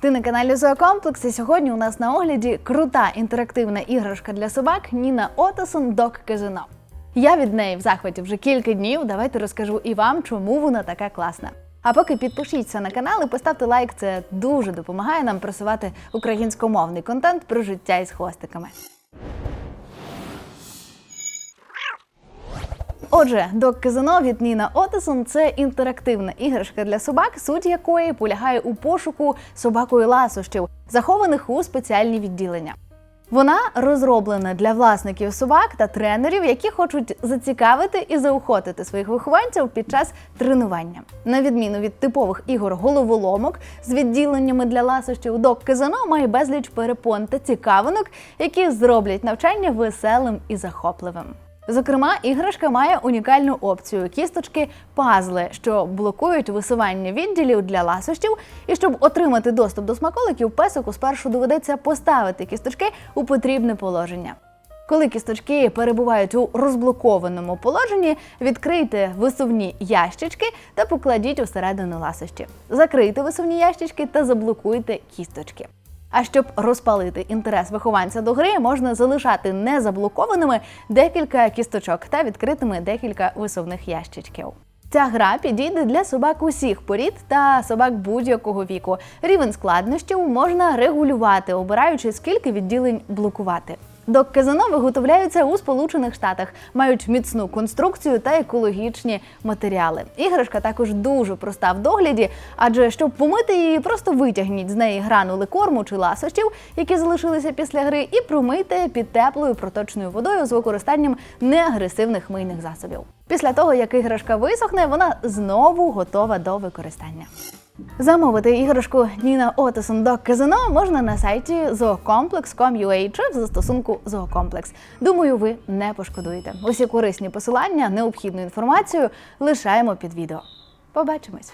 Ти на каналі Зоокомплекс і сьогодні у нас на огляді крута інтерактивна іграшка для собак Ніна Отосон Док Казино. Я від неї в захваті вже кілька днів. Давайте розкажу і вам, чому вона така класна. А поки підпишіться на канал і поставте лайк, це дуже допомагає нам просувати українськомовний контент про життя із хвостиками. Отже, док казино від Ніна Отесон це інтерактивна іграшка для собак, суть якої полягає у пошуку собакою ласощів, захованих у спеціальні відділення. Вона розроблена для власників собак та тренерів, які хочуть зацікавити і заохотити своїх вихованців під час тренування. На відміну від типових ігор головоломок з відділеннями для ласощів, док казино має безліч перепон та цікавинок, які зроблять навчання веселим і захопливим. Зокрема, іграшка має унікальну опцію кісточки пазли, що блокують висування відділів для ласощів. І щоб отримати доступ до смаколиків, песику спершу доведеться поставити кісточки у потрібне положення. Коли кісточки перебувають у розблокованому положенні, відкрийте висувні ящички та покладіть усередину ласощі. Закрийте висувні ящички та заблокуйте кісточки. А щоб розпалити інтерес вихованця до гри, можна залишати незаблокованими декілька кісточок та відкритими декілька висувних ящичків. Ця гра підійде для собак усіх порід та собак будь-якого віку. Рівень складнощів можна регулювати, обираючи скільки відділень блокувати. Док казино виготовляються у Сполучених Штатах, мають міцну конструкцію та екологічні матеріали. Іграшка також дуже проста в догляді, адже щоб помити її, просто витягніть з неї гранули корму чи ласощів, які залишилися після гри, і промийте під теплою проточною водою з використанням неагресивних мийних засобів. Після того, як іграшка висохне, вона знову готова до використання. Замовити іграшку Ніна Отесон до казино можна на сайті zoocomplex.com.ua чи в застосунку Зоокомплекс. Думаю, ви не пошкодуєте. Усі корисні посилання, необхідну інформацію лишаємо під відео. Побачимось!